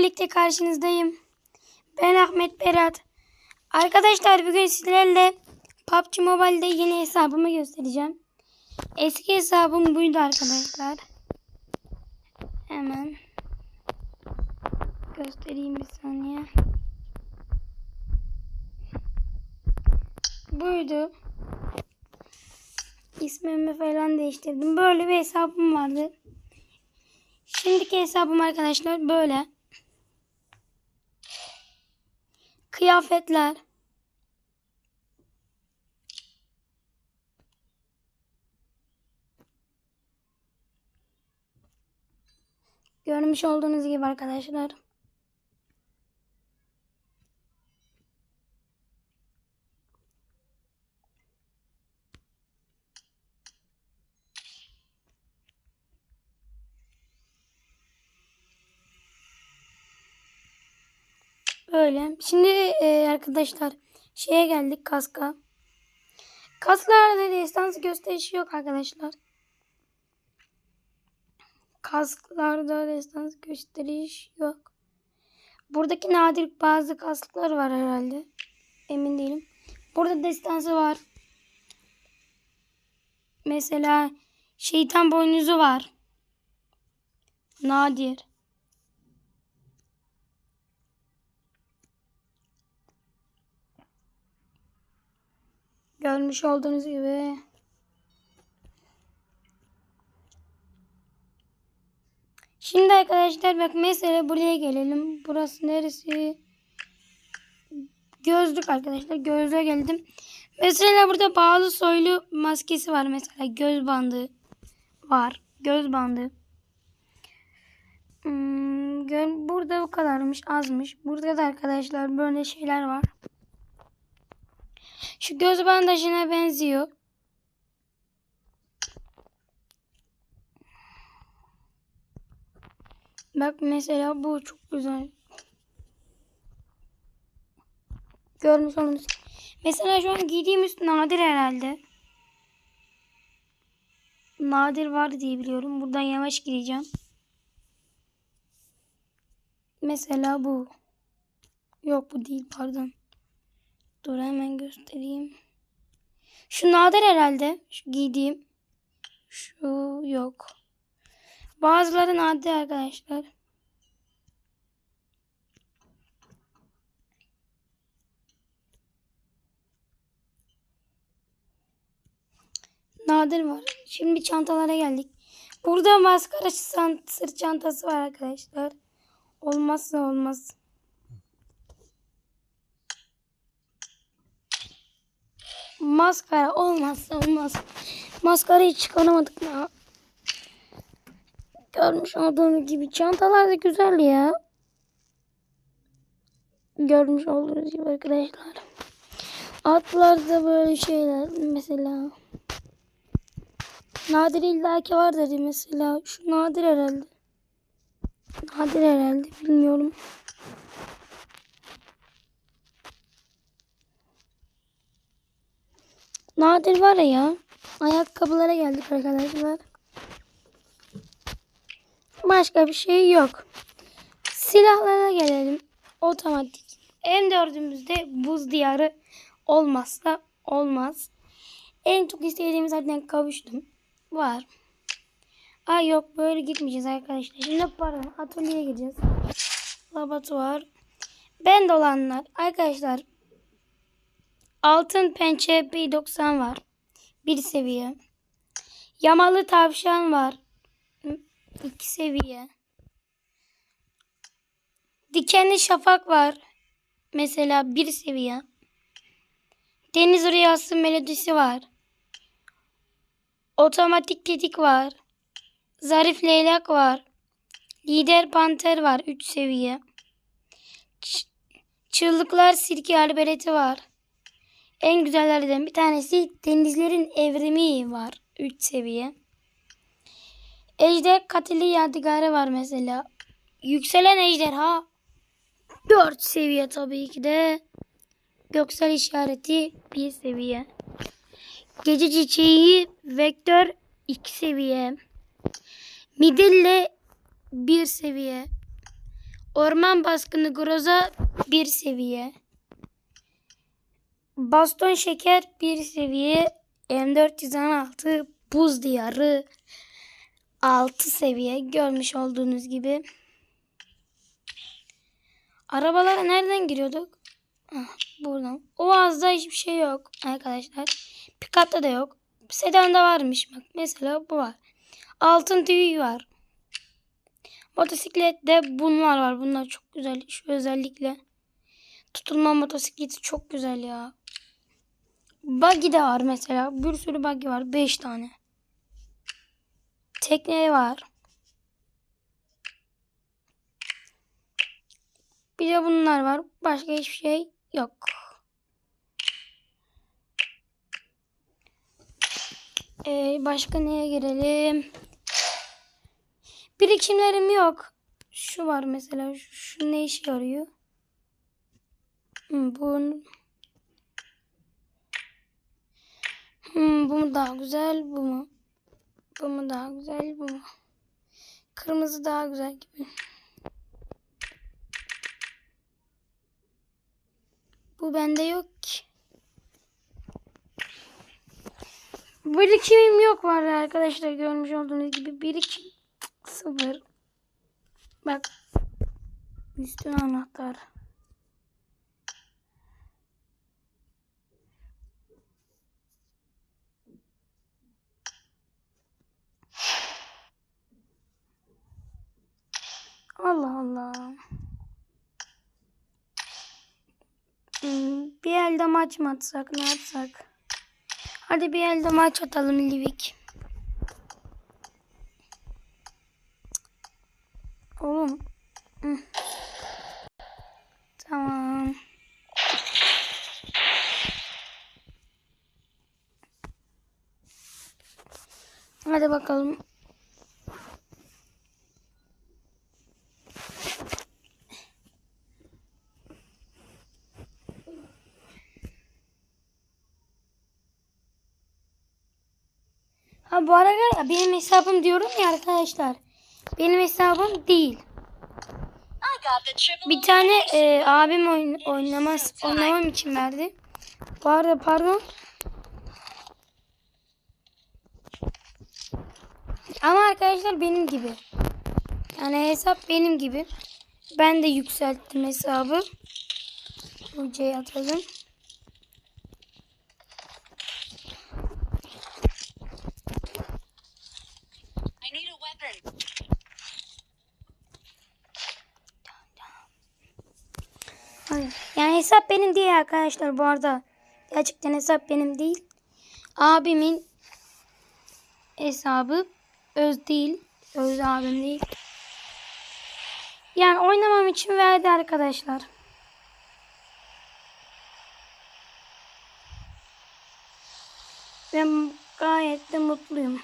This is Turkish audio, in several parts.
birlikte karşınızdayım. Ben Ahmet Berat. Arkadaşlar bugün sizlerle PUBG Mobile'de yeni hesabımı göstereceğim. Eski hesabım buydu arkadaşlar. Hemen göstereyim bir saniye. Buydu. İsmimi falan değiştirdim. Böyle bir hesabım vardı. Şimdiki hesabım arkadaşlar böyle. Kıyafetler. Görmüş olduğunuz gibi arkadaşlar. Böyle. Şimdi e, arkadaşlar şeye geldik kaska. Kasklarda destansı gösterişi yok arkadaşlar. Kasklarda destansı gösteriş yok. Buradaki nadir bazı kasklar var herhalde. Emin değilim. Burada destansı var. Mesela şeytan boynuzu var. Nadir. Görmüş olduğunuz gibi. Şimdi arkadaşlar bak mesela buraya gelelim. Burası neresi? Gözlük arkadaşlar. Gözlüğe geldim. Mesela burada bağlı soylu maskesi var mesela. Göz bandı var. Göz bandı. Hmm, burada bu kadarmış azmış. Burada da arkadaşlar böyle şeyler var. Şu göz bandajına benziyor. Bak mesela bu çok güzel. Görmüş olunuz. Mesela şu an giydiğim üst nadir herhalde. Nadir var diye biliyorum. Buradan yavaş gireceğim. Mesela bu. Yok bu değil pardon. Dur hemen göstereyim. Şu nadir herhalde. Şu giydiğim. Şu yok. Bazıları nadir arkadaşlar. Nadir var. Şimdi çantalara geldik. Burada maskara sırt çantası var arkadaşlar. Olmazsa olmaz. Maskara olmazsa olmaz. Maskarayı çıkaramadık ya. Görmüş olduğunuz gibi çantalar da güzel ya. Görmüş olduğunuz gibi arkadaşlar. Atlarda böyle şeyler mesela. Nadir illaki vardır mesela. Şu nadir herhalde. Nadir herhalde bilmiyorum. Nadir var ya. Ayakkabılara geldik arkadaşlar. Başka bir şey yok. Silahlara gelelim. Otomatik. En dördümüzde buz diyarı olmazsa olmaz. En çok istediğim zaten kavuştum. Var. Ay yok böyle gitmeyeceğiz arkadaşlar. Şimdi pardon atölyeye gideceğiz. Laboratuvar. Ben dolanlar. Arkadaşlar Altın pençe P90 var. Bir seviye. Yamalı tavşan var. İki seviye. Dikenli şafak var. Mesela bir seviye. Deniz rüyası melodisi var. Otomatik tetik var. Zarif leylak var. Lider panter var. Üç seviye. Ç- Çığlıklar sirke albereti var. En güzellerden bir tanesi denizlerin evrimi var. 3 seviye. Ejder katili yadigarı var mesela. Yükselen ejderha 4 seviye tabii ki de. Göksel işareti 1 seviye. Gece çiçeği vektör 2 seviye. Midilli 1 seviye. Orman baskını groza bir seviye. Baston şeker bir seviye. M416 buz diyarı 6 seviye görmüş olduğunuz gibi. Arabalara nereden giriyorduk? Ah, buradan. O azda hiçbir şey yok arkadaşlar. Pikapta da yok. Sedanda varmış bak. Mesela bu var. Altın tüyü var. Motosiklette bunlar var. Bunlar çok güzel. Şu özellikle. Tutulma motosikleti çok güzel ya. Buggy de var mesela. Bir sürü buggy var. 5 tane. Tekne var. Bir de bunlar var. Başka hiçbir şey yok. Ee, başka neye girelim? Birikimlerim yok. Şu var mesela. Şu, şu ne işe yarıyor? Hmm, bu hmm, bu mu daha güzel? Bu mu? Bu mu daha güzel? Bu mu? Kırmızı daha güzel gibi. Bu bende yok ki. Birikimim yok var arkadaşlar görmüş olduğunuz gibi birikim sıfır. Bak üstün anahtar. Allah Allah. Hmm, bir elde maç mı atsak ne yapsak? Hadi bir elde maç atalım Livik. Oğlum. Hı. Tamam. Hadi bakalım. Bu arada benim hesabım diyorum ya arkadaşlar. Benim hesabım değil. Bir tane e, abim oyun, oynamaz, oynamam için verdi. Bu arada pardon. Ama arkadaşlar benim gibi. Yani hesap benim gibi. Ben de yükselttim hesabı. Ucaya atalım. Yani hesap benim değil arkadaşlar bu arada. Gerçekten hesap benim değil. Abimin hesabı öz değil. Öz abim değil. Yani oynamam için verdi arkadaşlar. Ben gayet de mutluyum.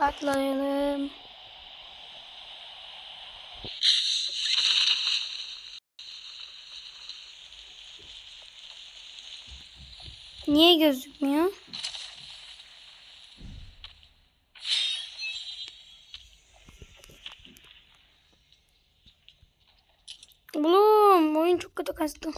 Atlayalım. Niye gözükmüyor? Oğlum oyun çok kötü kastı.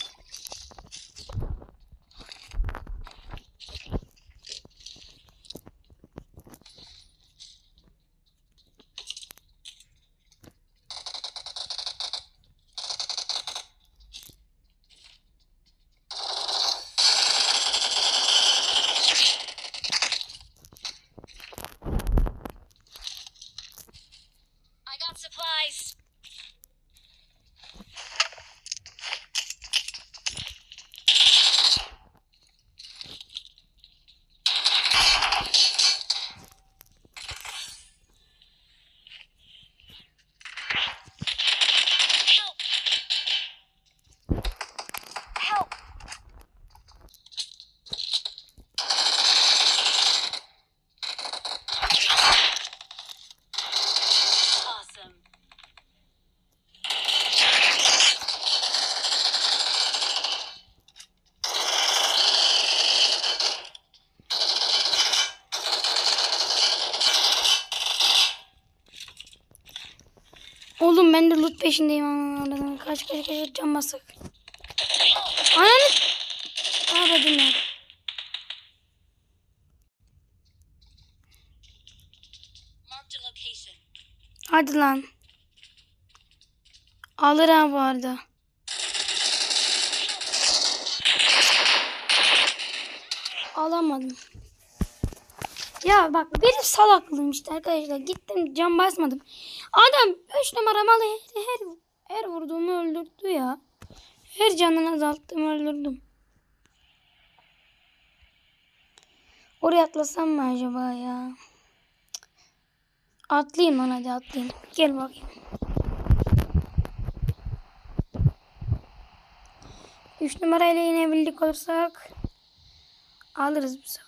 Oğlum ben de loot peşindeyim aradan. Kaç kaç kaç can basak. Ananı. Aradım ya. Hadi lan. Alır ha bu arada. Alamadım. Ya bak benim salaklığım işte arkadaşlar. Gittim cam basmadım. Adam 5 numara malı her, her, her vurduğumu öldürdü ya. Her canını azalttım öldürdüm. Oraya atlasam mı acaba ya? Atlayayım lan hadi atlayayım. Gel bakayım. Üç numarayla inebildik olursak alırız bu sefer.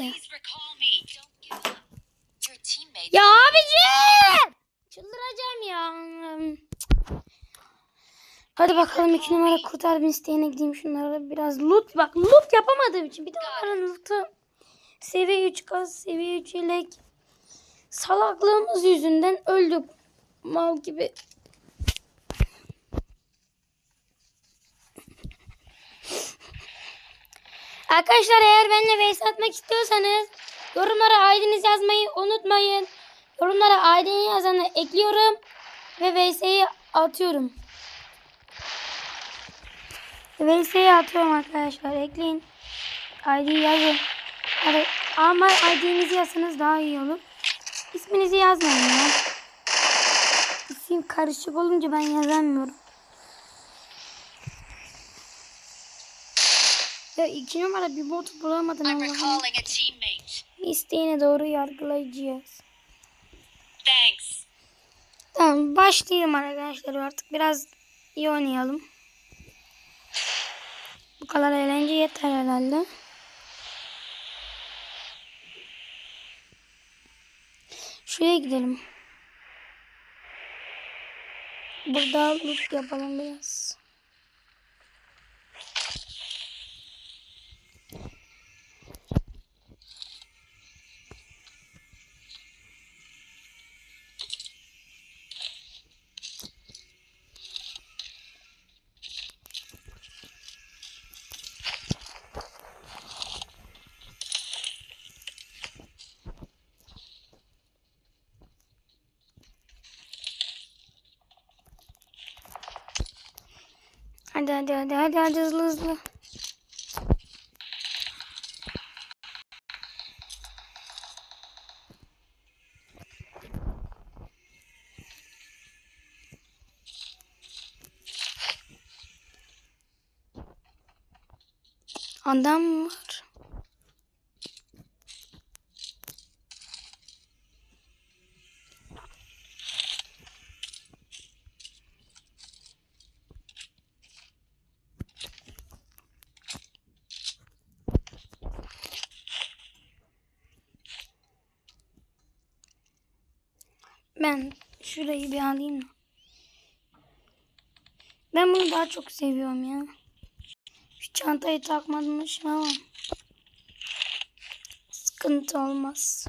up. Your teammate. Ya abicim! Çıldıracağım ya. Hadi bakalım iki numara kurtar beni isteğine gideyim şunlara biraz loot bak loot yapamadığım için bir de onların lootu seviye 3 gaz seviye 3 yelek salaklığımız yüzünden öldük mal gibi Arkadaşlar eğer benimle vs atmak istiyorsanız yorumlara ID'nizi yazmayı unutmayın. Yorumlara ID'ni yazanı ekliyorum ve vs'yi atıyorum. VS'ye atıyorum arkadaşlar. Ekleyin. ID yazın. Ama ID'nizi yazsanız daha iyi olur. İsminizi yazmayın ya. İsim karışık olunca ben yazamıyorum. Ya iki numara bir bot bulamadım I'm Allah'ım. recalling a teammate. İsteğine doğru yargılayacağız. Thanks. Tamam başlayalım arkadaşlar artık biraz iyi oynayalım. Bu kadar eğlence yeter herhalde. Şuraya gidelim. Burada loot yapalım biraz. Hadi hadi hadi hadi hadi hızlı hızlı. Adam var. Ben şurayı bir alayım. Ben bunu daha çok seviyorum ya. Şu çantayı takmamışım ama. Sıkıntı olmaz.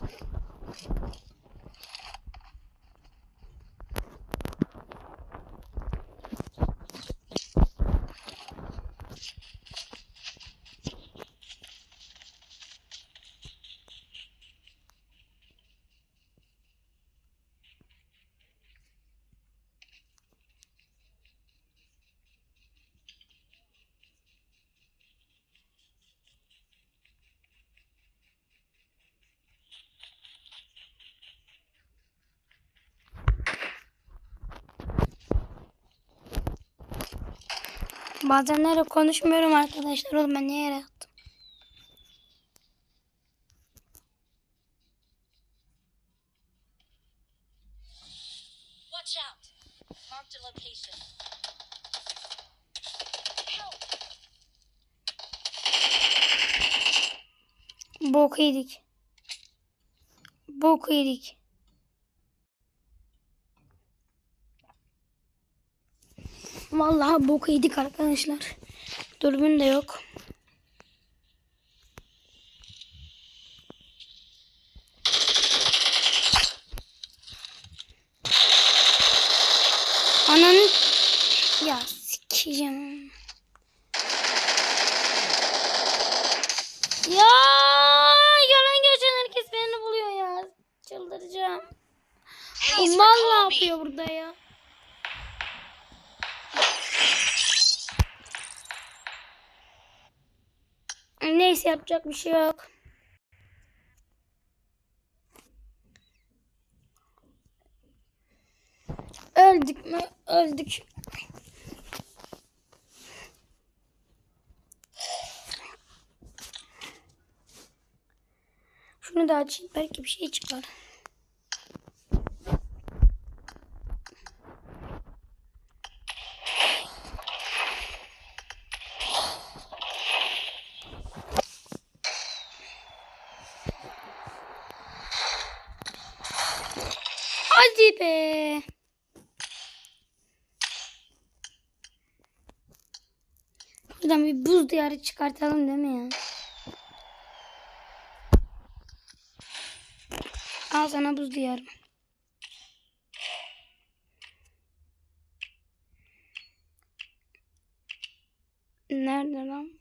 Bazenleri konuşmuyorum arkadaşlar. Oğlum ben niye yere yattım? Watch out. Marked a location. Help. Bok yedik. Bok yedik. Vallahi bok yedik arkadaşlar. Dürbün de yok. Ananı ya sikeceğim. Ya yalan geçen herkes beni buluyor ya. Çıldıracağım. Mal ne yapıyor burada ya? Neyse yapacak bir şey yok. Öldük mü? Öldük. Şunu da açayım. Belki bir şey çıkar. Hadi be. Diyarı çıkartalım değil mi ya? Al sana buz diyarı. Nerede lan?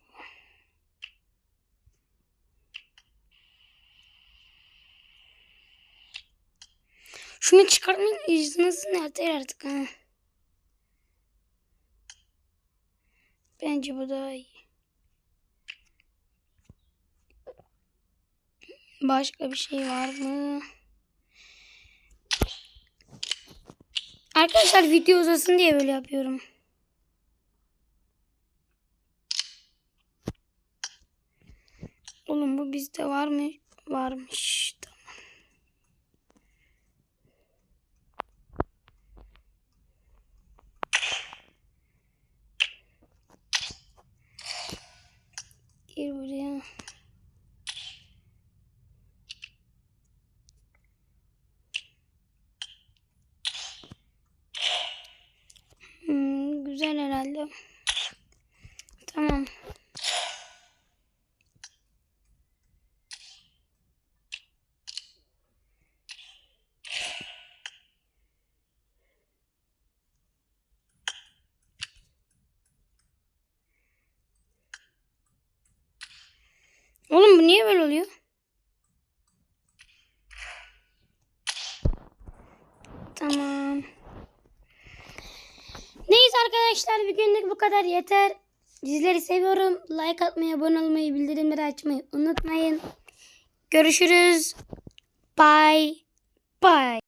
Şunu çıkartmayın yüzünüzün yeter artık ha. Bence bu daha iyi. Başka bir şey var mı? Arkadaşlar video uzasın diye böyle yapıyorum. Oğlum bu bizde var mı? Varmış. Tamam. Gir buraya. Hmm, güzel herhalde. Tamam. Oğlum bu niye böyle oluyor? Tamam. Neyse arkadaşlar bir günlük bu kadar yeter. Sizleri seviyorum. Like atmayı, abone olmayı, bildirimleri açmayı unutmayın. Görüşürüz. Bye. Bye.